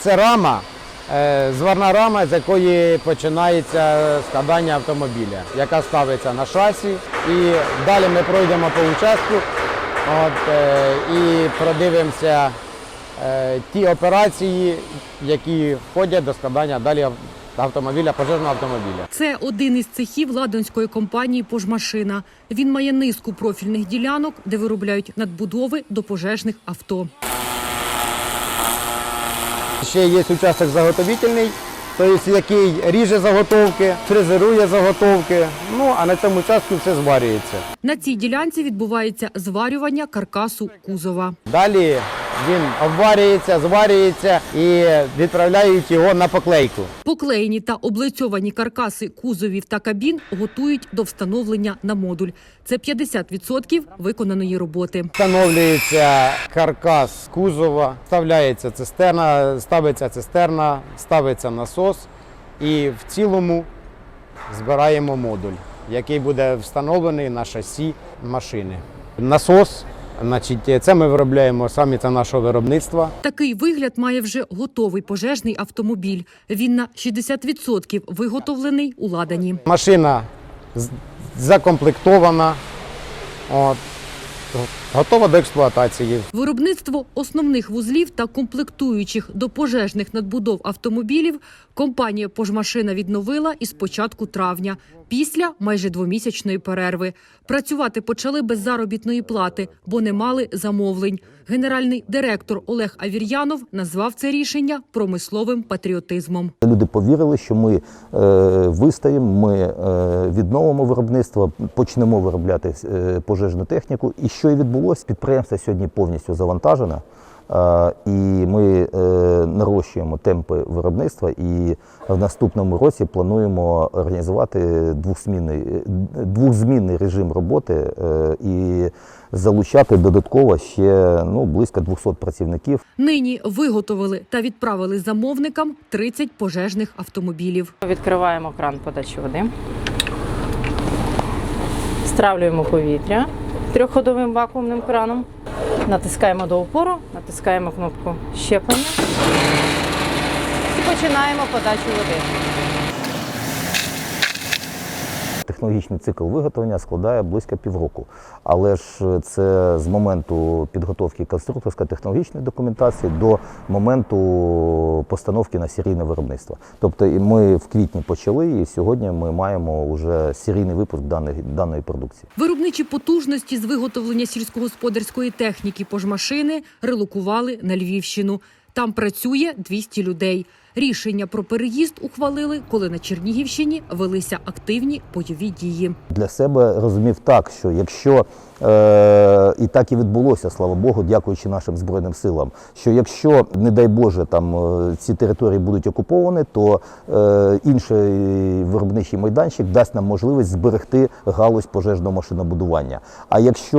Це рама, е, зварна рама, з якої починається складання автомобіля, яка ставиться на шасі. І далі ми пройдемо по участку от, е, і продивимося е, ті операції, які входять до складання далі автомобіля, пожежного автомобіля. Це один із цехів ладонської компанії «Пожмашина». Він має низку профільних ділянок, де виробляють надбудови до пожежних авто. Ще є участок заготовительний, тобто який ріже заготовки, фрезерує заготовки. Ну а на цьому участку все зварюється. На цій ділянці відбувається зварювання каркасу кузова. Далі він обварюється, зварюється і відправляють його на поклейку. Поклеєні та облицьовані каркаси кузовів та кабін готують до встановлення на модуль. Це 50% виконаної роботи. Встановлюється каркас кузова, вставляється цистерна, ставиться цистерна, ставиться насос і в цілому збираємо модуль, який буде встановлений на шасі машини. Насос, значить, це ми виробляємо самі, це нашого виробництва. Такий вигляд має вже готовий пожежний автомобіль. Він на 60% виготовлений у ладані. Машина закомплектована, от, готова до експлуатації. Виробництво основних вузлів та комплектуючих до пожежних надбудов автомобілів компанія «Пожмашина» відновила із початку травня, після майже двомісячної перерви. Працювати почали без заробітної плати, бо не мали замовлень. Генеральний директор Олег Авір'янов назвав це рішення промисловим патріотизмом. Люди повірили, що ми е, вистоїмо, ми е, відновимо виробництво, почнемо виробляти е, пожежну техніку. І що і відбулося, підприємство сьогодні повністю завантажено. Е, і нарощуємо темпи виробництва. І в наступному році плануємо організувати двохзмінний, двохзмінний режим роботи е, і залучати додатково ще ну, близько 200 працівників. Нині виготовили та відправили замовникам 30 пожежних автомобілів. Відкриваємо кран подачі води. Стравлюємо повітря трьохходовим вакуумним краном. Натискаємо до опору, натискаємо кнопку щеплення починаємо подачу води. Технологічний цикл виготовлення складає близько півроку. Але ж це з моменту підготовки конструкторсько-технологічної документації до моменту постановки на серійне виробництво. Тобто і ми в квітні почали, і сьогодні ми маємо вже серійний випуск даної, даної продукції. Виробничі потужності з виготовлення сільськогосподарської техніки пожмашини релокували на Львівщину. Там працює 200 людей. Рішення про переїзд ухвалили, коли на Чернігівщині велися активні бойові дії. Для себе розумів так, що якщо е, і так і відбулося, слава Богу, дякуючи нашим збройним силам, що якщо, не дай Боже, там е, ці території будуть окуповані, то е, інший виробничий майданчик дасть нам можливість зберегти галузь пожежного машинобудування. А якщо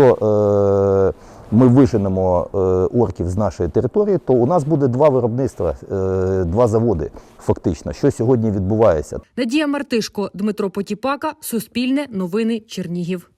е, ми виженемо е, орків з нашої території, то у нас буде два виробництва, е, два заводи, фактично, що сьогодні відбувається. Надія Мартишко, Дмитро Потіпака, Суспільне, Новини, Чернігів.